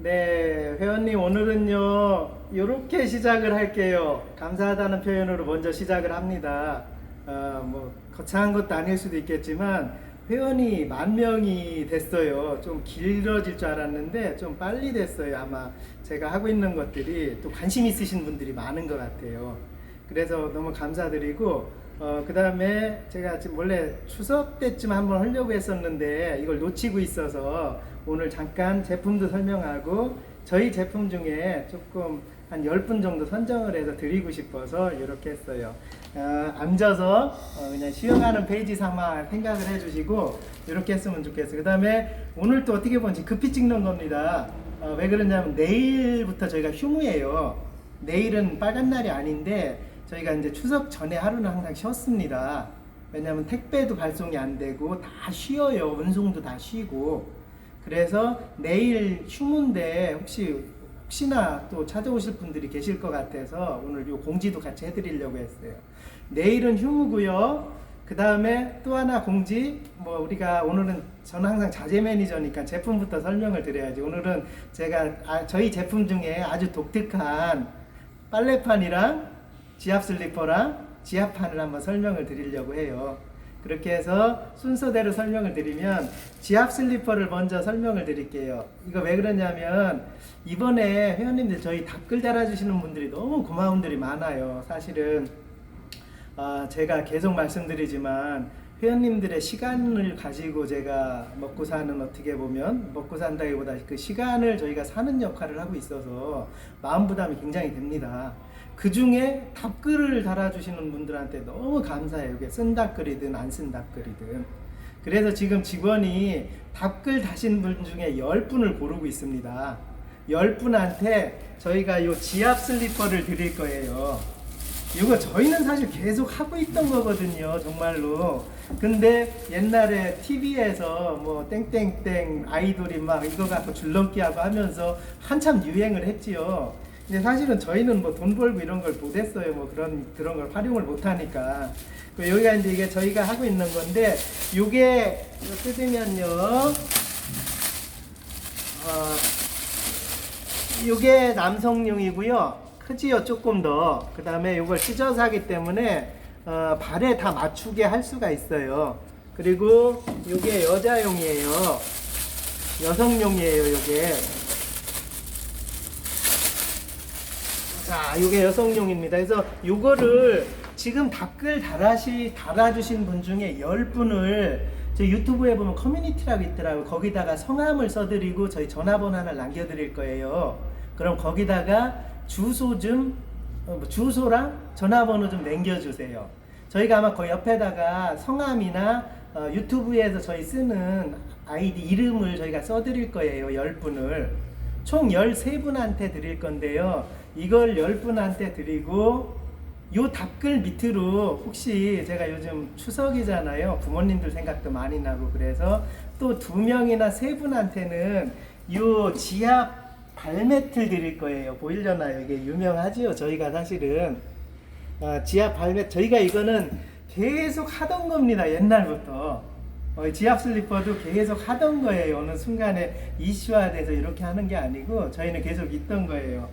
네, 회원님 오늘은요 이렇게 시작을 할게요. 감사하다는 표현으로 먼저 시작을 합니다. 어, 뭐 거창한 것도 아닐 수도 있겠지만 회원이 만 명이 됐어요. 좀 길어질 줄 알았는데 좀 빨리 됐어요. 아마 제가 하고 있는 것들이 또 관심 있으신 분들이 많은 것 같아요. 그래서 너무 감사드리고 어, 그 다음에 제가 지금 원래 추석 때쯤 한번 하려고 했었는데 이걸 놓치고 있어서 오늘 잠깐 제품도 설명하고 저희 제품 중에 조금 한 10분 정도 선정을 해서 드리고 싶어서 이렇게 했어요. 어, 앉아서 어, 그냥 쉬어가는 페이지 삼아 생각을 해주시고 이렇게 했으면 좋겠어요. 그 다음에 오늘 또 어떻게 보면 급히 찍는 겁니다. 어, 왜 그러냐면 내일부터 저희가 휴무예요. 내일은 빨간 날이 아닌데 저희가 이제 추석 전에 하루는 항상 쉬었습니다. 왜냐하면 택배도 발송이 안 되고 다 쉬어요. 운송도 다 쉬고. 그래서 내일 휴무인데 혹시 혹시나 또 찾아오실 분들이 계실 것 같아서 오늘 요 공지도 같이 해드리려고 했어요. 내일은 휴무고요. 그 다음에 또 하나 공지, 뭐 우리가 오늘은 저는 항상 자재 매니저니까 제품부터 설명을 드려야지. 오늘은 제가 아, 저희 제품 중에 아주 독특한 빨래판이랑 지압 슬리퍼랑 지압판을 한번 설명을 드리려고 해요. 그렇게 해서 순서대로 설명을 드리면 지압 슬리퍼를 먼저 설명을 드릴게요. 이거 왜 그러냐면 이번에 회원님들 저희 댓글 달아주시는 분들이 너무 고마운 분들이 많아요. 사실은 아, 제가 계속 말씀드리지만 회원님들의 시간을 가지고 제가 먹고 사는 어떻게 보면 먹고 산다기보다 그 시간을 저희가 사는 역할을 하고 있어서 마음 부담이 굉장히 됩니다. 그 중에 답글을 달아주시는 분들한테 너무 감사해요. 이게 쓴 답글이든 안 쓴 답글이든. 그래서 지금 직원이 답글 다신 분 중에 10분을 고르고 있습니다. 10분한테 저희가 이 지압 슬리퍼를 드릴 거예요. 이거 저희는 사실 계속 하고 있던 거거든요, 정말로. 근데 옛날에 TV에서 뭐 땡땡땡 아이돌이 막 이거 갖고 줄넘기 하고 하면서 한참 유행을 했지요. 근데 사실은 저희는 뭐 돈 벌고 이런 걸 못했어요. 뭐 그런 그런 걸 활용을 못하니까. 그 여기가 이제 이게 저희가 하고 있는 건데, 요게 뜯으면요. 어, 요게 남성용이고요. 크지요 조금 더. 그 다음에 요걸 찢어서 하기 때문에 어, 발에 다 맞추게 할 수가 있어요. 그리고 요게 여자용이에요. 여성용이에요. 요게. 자, 요게 여성용입니다. 그래서 요거를 지금 댓글 달아시, 달아주신 분 중에 10분을 저 유튜브에 보면 커뮤니티라고 있더라고요. 거기다가 성함을 써드리고 저희 전화번호 하나 남겨드릴 거예요. 그럼 거기다가 주소 좀, 어, 뭐 주소랑 전화번호 좀 남겨주세요. 저희가 아마 그 옆에다가 성함이나 어, 유튜브에서 저희 쓰는 아이디 이름을 저희가 써드릴 거예요. 10분을. 총 13분한테 드릴 건데요. 이걸 10분한테 드리고 요 답글 밑으로 혹시 제가 요즘 추석이잖아요. 부모님들 생각도 많이 나고 그래서 또 두 명이나 세 분한테는 요 지압 발매트를 드릴 거예요. 보이려나요? 이게 유명하지요. 저희가 사실은 아, 지압 발매 저희가 이거는 계속 하던 겁니다. 옛날부터. 어, 지압 슬리퍼도 계속 하던 거예요. 어느 순간에 이슈화돼서 이렇게 하는 게 아니고 저희는 계속 있던 거예요.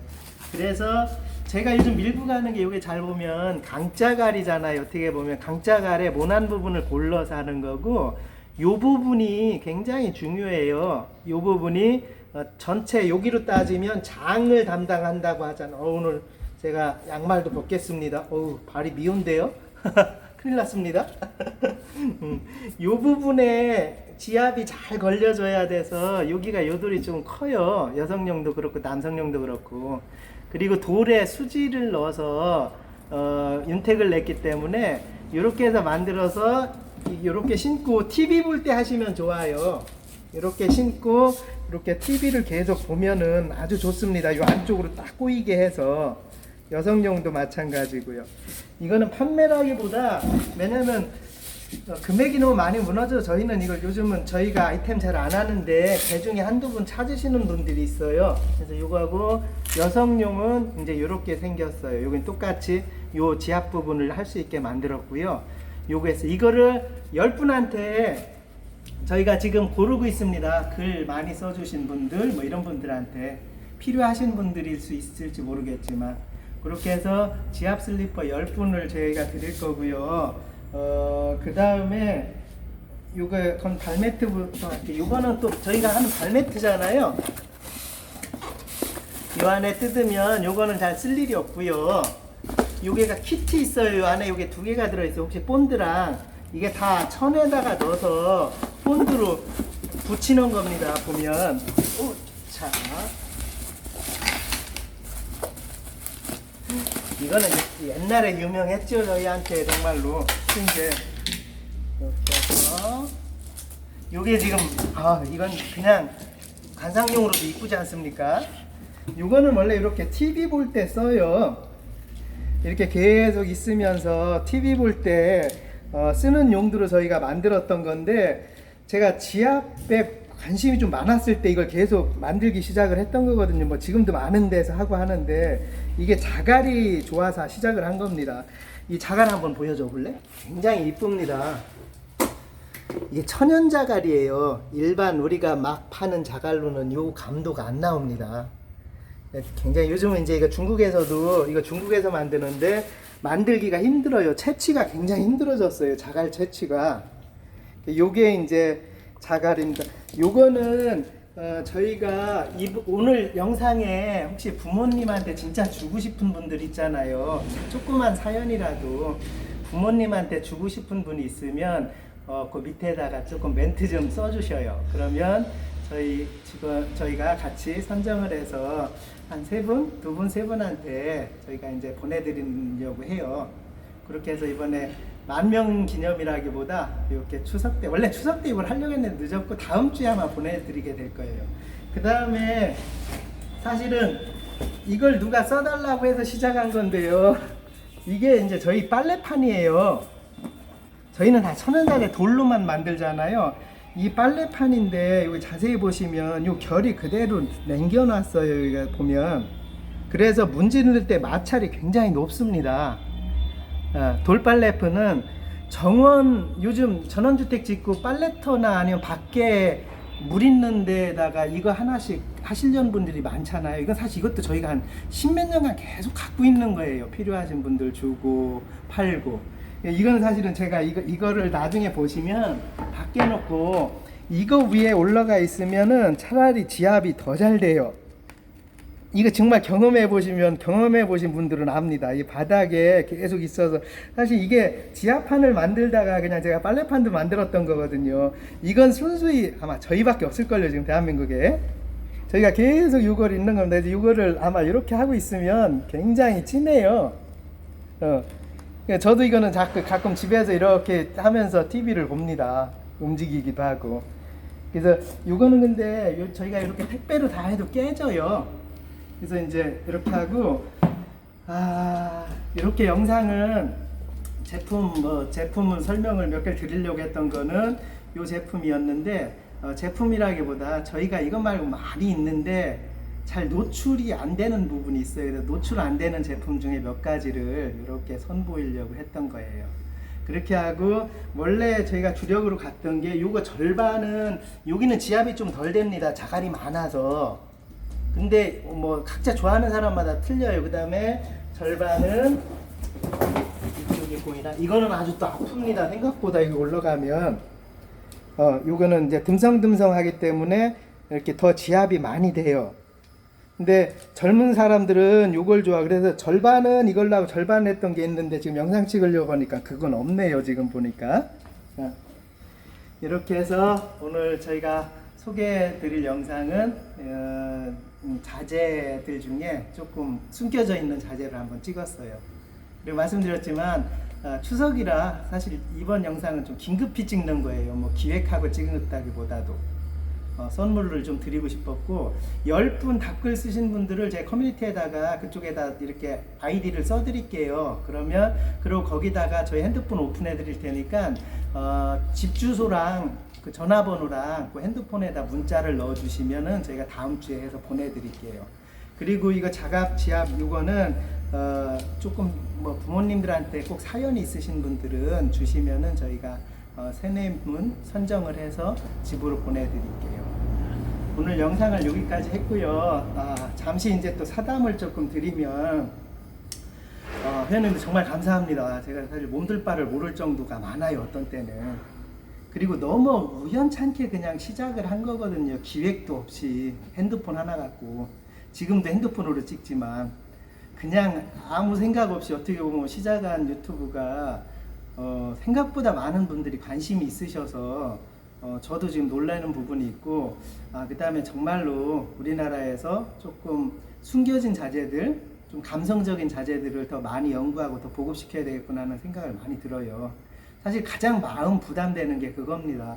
그래서 제가 요즘 밀고 가는 게 이게 잘 보면 강짜갈이잖아요. 어떻게 보면 강짜갈의 모난 부분을 골라서 하는 거고 요 부분이 굉장히 중요해요. 요 부분이 어, 전체 여기로 따지면 장을 담당한다고 하잖아. 어, 오늘 제가 양말도 벗겠습니다. 어우 발이 미운데요. 큰일 났습니다. 음, 요 부분에 지압이 잘 걸려줘야 돼서 여기가 요돌이 좀 커요. 여성용도 그렇고 남성용도 그렇고. 그리고 돌에 수지를 넣어서 어, 윤택을 냈기 때문에 이렇게 해서 만들어서 이렇게 신고 TV 볼 때 하시면 좋아요. 이렇게 신고 이렇게 TV를 계속 보면은 아주 좋습니다. 이 안쪽으로 딱 꼬이게 해서 여성용도 마찬가지고요. 이거는 판매라기보다 왜냐면 어, 금액이 너무 많이 무너져 저희는 이걸 요즘은 저희가 아이템 잘 안 하는데 그 중에 한두 분 찾으시는 분들이 있어요. 그래서 이거하고 여성용은 이제 이렇게 생겼어요. 여긴 똑같이 요 지압 부분을 할 수 있게 만들었고요. 요거에서 이거를 열 분한테 저희가 지금 고르고 있습니다. 글 많이 써주신 분들, 뭐 이런 분들한테 필요하신 분들일 수 있을지 모르겠지만 그렇게 해서 지압 슬리퍼 10분을 저희가 드릴 거고요. 어, 그 다음에 요거 그럼 발매트부터 할게요. 요거는 또 저희가 하는 발매트잖아요. 요 안에 뜯으면 요거는 잘 쓸 일이 없고요. 요게가 키트 있어요. 요 안에 요게 두 개가 들어있어요. 혹시 본드랑 이게 다 천에다가 넣어서 본드로 붙이는 겁니다. 보면 오, 자 이거는 옛날에 유명했죠. 저희한테 정말로 이제 요게 지금 아 이건 그냥 관상용으로도 이쁘지 않습니까? 요거는 원래 이렇게 TV 볼 때 써요. 이렇게 계속 있으면서 TV 볼때 어, 쓰는 용도로 저희가 만들었던 건데 제가 지압에 관심이 좀 많았을 때 이걸 계속 만들기 시작을 했던 거거든요. 뭐 지금도 많은 데서 하고 하는데 이게 자갈이 좋아서 시작을 한 겁니다. 이 자갈 한번 보여줘 볼래? 굉장히 이쁩니다. 이게 천연 자갈이에요. 일반 우리가 막 파는 자갈로는 요 감도가 안 나옵니다. 굉장히 요즘은 이제 이거 중국에서도 이거 중국에서 만드는데 만들기가 힘들어요. 채취가 굉장히 힘들어졌어요. 자갈 채취가. 요게 이제 자갈입니다. 요거는 어, 저희가 이, 오늘 영상에 혹시 부모님한테 진짜 주고 싶은 분들 있잖아요. 조그만 사연이라도 부모님한테 주고 싶은 분이 있으면 어, 그 밑에다가 조금 멘트 좀 써주셔요. 그러면 저희 지금 저희가 같이 선정을 해서 한 세 분, 두 분, 세 분한테 저희가 이제 보내드리려고 해요. 그렇게 해서 이번에 만명 기념이라기보다 이렇게 추석 때 원래 추석 때 이걸 하려고 했는데 늦었고 다음 주에 아마 보내드리게 될 거예요. 그 다음에 사실은 이걸 누가 써달라고 해서 시작한 건데요. 이게 이제 저희 빨래판이에요. 저희는 다 천연자재 돌로만 만들잖아요. 이 빨래판인데 여기 자세히 보시면 요 결이 그대로 남겨놨어요. 여기가 보면 그래서 문지를 때 마찰이 굉장히 높습니다. 아, 돌빨래프는 정원 요즘 전원주택 짓고 빨래터나 아니면 밖에 물 있는 데다가 이거 하나씩 하시려는 분들이 많잖아요. 이건 사실 이것도 저희가 한 십몇 년간 계속 갖고 있는 거예요. 필요하신 분들 주고 팔고. 이거는 사실은 제가 이거 이거를 나중에 보시면 밖에 놓고 이거 위에 올라가 있으면은 차라리 지압이 더 잘 돼요. 이거 정말 경험해 보시면 경험해 보신 분들은 압니다. 이 바닥에 계속 있어서 사실 이게 지하판을 만들다가 그냥 제가 빨래판도 만들었던 거거든요. 이건 순수히 아마 저희밖에 없을 걸요 지금 대한민국에. 저희가 계속 이걸 있는 건데 이거를 아마 이렇게 하고 있으면 굉장히 진해요. 어. 그러니까 저도 이거는 자꾸 가끔 집에서 이렇게 하면서 TV를 봅니다. 움직이기도 하고. 그래서 이거는 근데 요- 저희가 이렇게 택배로 다 해도 깨져요. 그래서 이제 이렇게 하고 아 이렇게 영상은 제품 뭐 제품은 설명을 몇 개 드리려고 했던 거는 요 제품이었는데 어, 제품이라기보다 저희가 이것 말고 많이 있는데 잘 노출이 안 되는 부분이 있어요. 그래서 노출 안 되는 제품 중에 몇 가지를 이렇게 선보이려고 했던 거예요. 그렇게 하고 원래 저희가 주력으로 갔던 게 요거 절반은 여기는 지압이 좀 덜 됩니다. 자갈이 많아서. 근데 뭐 각자 좋아하는 사람마다 틀려요. 그 다음에 절반은 이쪽에 보이나? 이거는 아주 또 아픕니다. 생각보다 이거 올라가면 어 요거는 이제 듬성듬성하기 때문에 이렇게 더 지압이 많이 돼요. 근데 젊은 사람들은 요걸 좋아. 그래서 절반은 이걸로 하고 절반 했던 게 있는데 지금 영상 찍으려고 하니까 그건 없네요. 지금 보니까. 자, 이렇게 해서 오늘 저희가 소개해 드릴 영상은 어, 음, 자재들 중에 조금 숨겨져 있는 자재를 한번 찍었어요. 그리고 말씀드렸지만 어, 추석이라 사실 이번 영상은 좀 긴급히 찍는 거예요. 뭐 기획하고 찍었다기보다도 어, 선물을 좀 드리고 싶었고 10분 답글 쓰신 분들을 제 커뮤니티에다가 그쪽에다 이렇게 아이디를 써드릴게요. 그러면 그리고 거기다가 저희 핸드폰 오픈해 드릴 테니까 어, 집 주소랑 그 전화번호랑 그 핸드폰에다 문자를 넣어 주시면은 저희가 다음 주에 해서 보내드릴게요. 그리고 이거 자갑 지압 이거는 어, 조금 뭐 부모님들한테 꼭 사연이 있으신 분들은 주시면은 저희가 어, 세네분 선정을 해서 집으로 보내드릴게요. 오늘 영상을 여기까지 했고요. 아, 잠시 이제 또 사담을 조금 드리면 어, 회원님들 정말 감사합니다. 제가 사실 몸둘 바를 모를 정도가 많아요. 어떤 때는. 그리고 너무 우연찮게 그냥 시작을 한 거거든요. 기획도 없이 핸드폰 하나 갖고 지금도 핸드폰으로 찍지만 그냥 아무 생각 없이 어떻게 보면 시작한 유튜브가 어, 생각보다 많은 분들이 관심이 있으셔서 어, 저도 지금 놀라는 부분이 있고 아, 그 다음에 정말로 우리나라에서 조금 숨겨진 자재들 좀 감성적인 자재들을 더 많이 연구하고 더 보급시켜야 되겠구나 하는 생각을 많이 들어요. 사실 가장 마음 부담되는 게 그겁니다.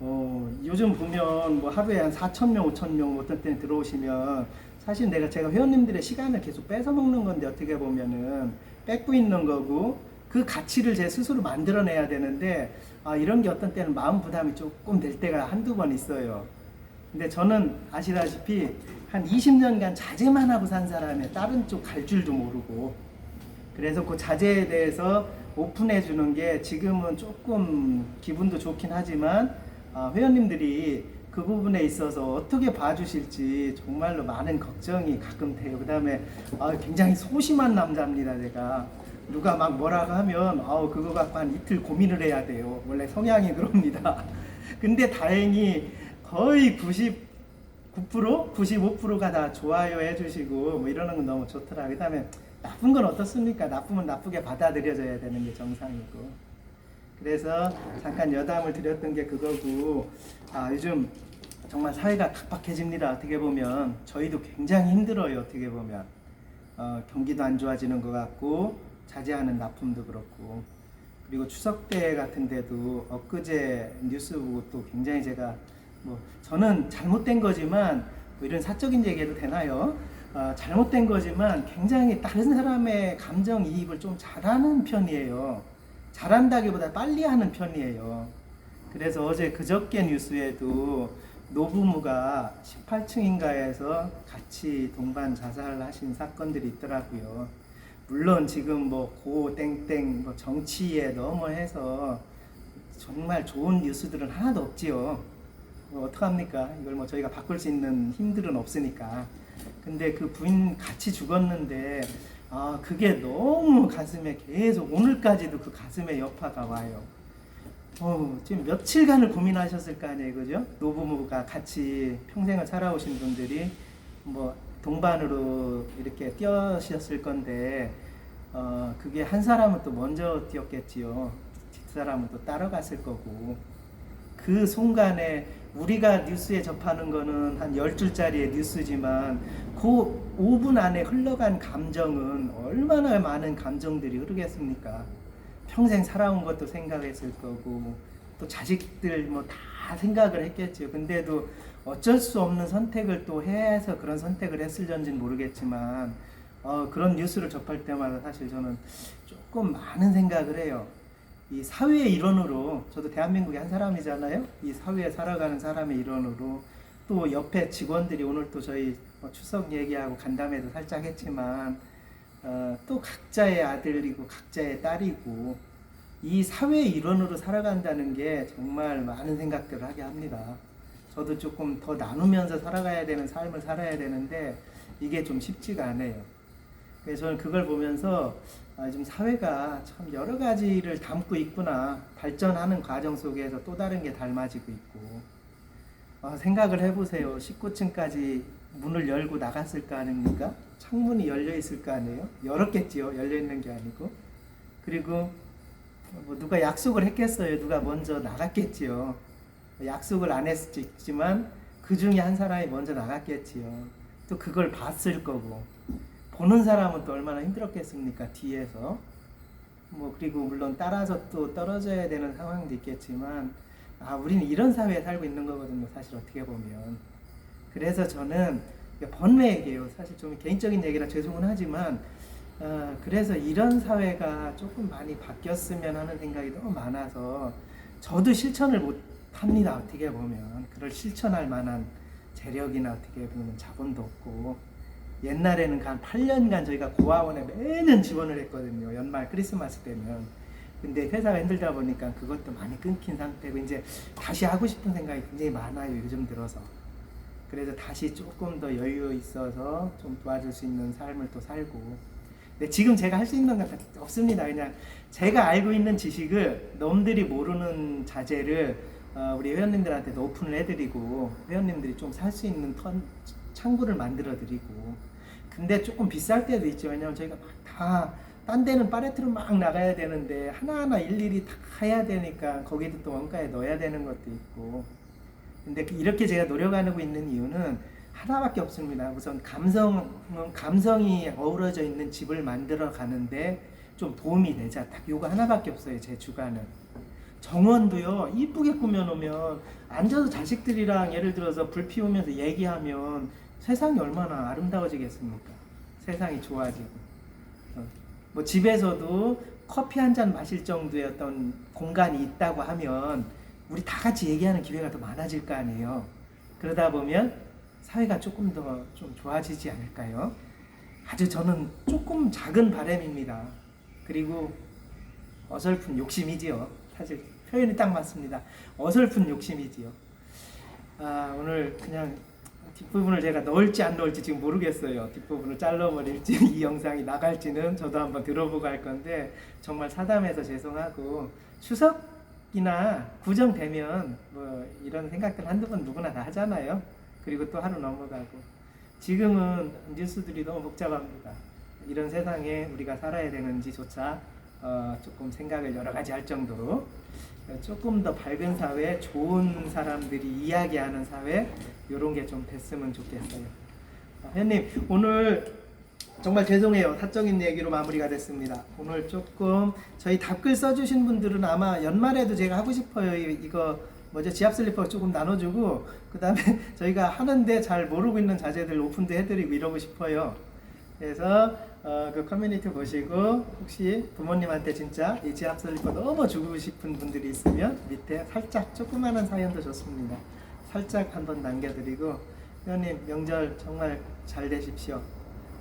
어, 요즘 보면 뭐 하루에 한 4천 명, 5천 명 어떤 때는 들어오시면 사실 내가 제가 회원님들의 시간을 계속 뺏어 먹는 건데 어떻게 보면은 뺏고 있는 거고 그 가치를 제 스스로 만들어내야 되는데 아, 이런 게 어떤 때는 마음 부담이 조금 될 때가 한두 번 있어요. 근데 저는 아시다시피 한 20년간 자제만 하고 산 사람의 다른 쪽 갈 줄도 모르고 그래서 그 자제에 대해서 오픈해 주는 게 지금은 조금 기분도 좋긴 하지만 아, 회원님들이 그 부분에 있어서 어떻게 봐주실지 정말로 많은 걱정이 가끔 돼요. 그 다음에 아, 굉장히 소심한 남자입니다, 제가. 누가 막 뭐라고 하면 아우 그거 갖고 한 이틀 고민을 해야 돼요. 원래 성향이 그럽니다. 근데 다행히 거의 99% 95%가 다 좋아요 해주시고 뭐 이러는 건 너무 좋더라. 그다음에 나쁜 건 어떻습니까? 나쁘면 나쁘게 받아들여져야 되는 게 정상이고. 그래서 잠깐 여담을 드렸던 게 그거고 아 요즘 정말 사회가 각박해집니다. 어떻게 보면 저희도 굉장히 힘들어요. 어떻게 보면 어, 경기도 안 좋아지는 것 같고 자제하는 납품도 그렇고 그리고 추석 때 같은 데도 엊그제 뉴스 보고 또 굉장히 제가 뭐 저는 잘못된 거지만 뭐 이런 사적인 얘기해도 되나요? 어, 잘못된 거지만 굉장히 다른 사람의 감정 이입을 좀 잘하는 편이에요. 잘한다기보다 빨리 하는 편이에요. 그래서 어제 그저께 뉴스에도 노부모가 18층인가에서 같이 동반 자살을 하신 사건들이 있더라고요. 물론 지금 뭐 고 땡땡 뭐 정치에 넘어해서 정말 좋은 뉴스들은 하나도 없지요. 뭐 어떡합니까? 이걸 뭐 저희가 바꿀 수 있는 힘들은 없으니까. 근데 그 부인 같이 죽었는데 아 그게 너무 가슴에 계속 오늘까지도 그 가슴에 여파가 와요. 어, 지금 며칠간을 고민하셨을 거 아니에요, 그죠? 노부모가 같이 평생을 살아오신 분들이 뭐 동반으로 이렇게 뛰어셨을 건데, 어, 그게 한 사람은 또 먼저 뛰었겠지요. 뒷사람은 또 따라갔을 거고. 그 순간에 우리가 뉴스에 접하는 거는 한 10줄짜리의 뉴스지만 그 5분 안에 흘러간 감정은 얼마나 많은 감정들이 흐르겠습니까? 평생 살아온 것도 생각했을 거고 또 자식들 뭐 다 생각을 했겠지요. 근데도 어쩔 수 없는 선택을 또 해서 그런 선택을 했을런지는 모르겠지만 어, 그런 뉴스를 접할 때마다 사실 저는 조금 많은 생각을 해요. 이 사회의 일원으로 저도 대한민국의 한 사람이잖아요. 이 사회에 살아가는 사람의 일원으로 또 옆에 직원들이 오늘 또 저희 뭐 추석 얘기하고 간담회도 살짝 했지만 어, 또 각자의 아들이고 각자의 딸이고 이 사회의 일원으로 살아간다는 게 정말 많은 생각들을 하게 합니다. 저도 조금 더 나누면서 살아가야 되는 삶을 살아야 되는데 이게 좀 쉽지가 않아요. 그래서 저는 그걸 보면서 아, 좀 사회가 참 여러 가지를 담고 있구나. 발전하는 과정 속에서 또 다른 게 닮아지고 있고. 아, 생각을 해보세요. 19층까지 문을 열고 나갔을 거 아닙니까? 창문이 열려 있을 거 아니에요? 열었겠지요. 열려 있는 게 아니고. 그리고 뭐 누가 약속을 했겠어요. 누가 먼저 나갔겠지요. 약속을 안 했지만 그 중에 한 사람이 먼저 나갔겠지요. 또 그걸 봤을 거고. 보는 사람은 또 얼마나 힘들었겠습니까? 뒤에서. 뭐 그리고 물론 따라서 또 떨어져야 되는 상황도 있겠지만 아 우리는 이런 사회에 살고 있는 거거든요. 사실 어떻게 보면. 그래서 저는 번외 얘기예요. 사실 좀 개인적인 얘기라 죄송은 하지만 어, 그래서 이런 사회가 조금 많이 바뀌었으면 하는 생각이 너무 많아서 저도 실천을 못 합니다. 어떻게 보면 그걸 실천할 만한 재력이나 어떻게 보면 자본도 없고 옛날에는 한 8년간 저희가 고아원에 매년 지원을 했거든요. 연말 크리스마스 때면 근데 회사가 힘들다 보니까 그것도 많이 끊긴 상태고 이제 다시 하고 싶은 생각이 굉장히 많아요 요즘 들어서 그래서 다시 조금 더 여유 있어서 좀 도와줄 수 있는 삶을 또 살고 근데 지금 제가 할 수 있는 건 없습니다 그냥 제가 알고 있는 지식을 남들이 모르는 자재를 어, 우리 회원님들한테도 오픈을 해드리고 회원님들이 좀 살 수 있는 턴 창구를 만들어 드리고 근데 조금 비쌀 때도 있죠 왜냐면 저희가 다 딴 데는 파레트로 막 나가야 되는데 하나하나 일일이 다 해야 되니까 거기도 또 원가에 넣어야 되는 것도 있고 근데 그- 이렇게 제가 노력하고 있는 이유는 하나밖에 없습니다. 우선 감성 감성이 어우러져 있는 집을 만들어 가는데 좀 도움이 되자. 딱 요거 하나밖에 없어요. 제 주관은. 정원도요 이쁘게 꾸며놓으면 앉아서 자식들이랑 예를 들어서 불 피우면서 얘기하면 세상이 얼마나 아름다워지겠습니까? 세상이 좋아지고 어, 뭐 집에서도 커피 한 잔 마실 정도의 어떤 공간이 있다고 하면 우리 다 같이 얘기하는 기회가 더 많아질 거 아니에요. 그러다 보면 사회가 조금 더 좀 좋아지지 않을까요? 아주 저는 조금 작은 바람입니다. 그리고 어설픈 욕심이지요. 사실 표현이 딱 맞습니다. 어설픈 욕심이지요. 아, 오늘 그냥 뒷부분을 제가 넣을지 안 넣을지 지금 모르겠어요. 뒷부분을 잘라버릴지 이 영상이 나갈지는 저도 한번 들어보고 할 건데 정말 사담해서 죄송하고 추석이나 구정되면 뭐 이런 생각들 한두 번 누구나 다 하잖아요. 그리고 또 하루 넘어가고 지금은 뉴스들이 너무 복잡합니다. 이런 세상에 우리가 살아야 되는지조차 어, 조금 생각을 여러 가지 할 정도로 조금 더 밝은 사회, 좋은 사람들이 이야기하는 사회 이런 게 좀 됐으면 좋겠어요. 아, 회원님 오늘 정말 죄송해요. 사적인 얘기로 마무리가 됐습니다. 오늘 조금 저희 답글 써주신 분들은 아마 연말에도 제가 하고 싶어요. 이- 이거 뭐죠 지압 슬리퍼 조금 나눠주고 그 다음에 저희가 하는데 잘 모르고 있는 자재들 오픈도 해드리고 이러고 싶어요. 그래서 어, 그 커뮤니티 보시고 혹시 부모님한테 진짜 이 지압 슬리퍼 너무 주고 싶은 분들이 있으면 밑에 살짝 조그마한 사연도 좋습니다. 살짝 한번 남겨드리고 회원님 명절 정말 잘 되십시오.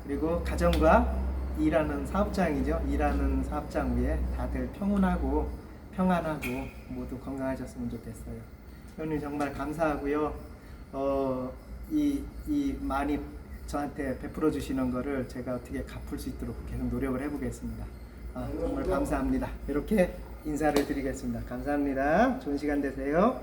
그리고 가정과 일하는 사업장이죠. 일하는 사업장 위에 다들 평온하고 평안하고 모두 건강하셨으면 좋겠어요. 회원님 정말 감사하고요. 어, 이, 이 많이 저한테 베풀어 주시는 거를 제가 어떻게 갚을 수 있도록 계속 노력을 해보겠습니다. 아, 정말 감사합니다. 이렇게 인사를 드리겠습니다. 감사합니다. 좋은 시간 되세요.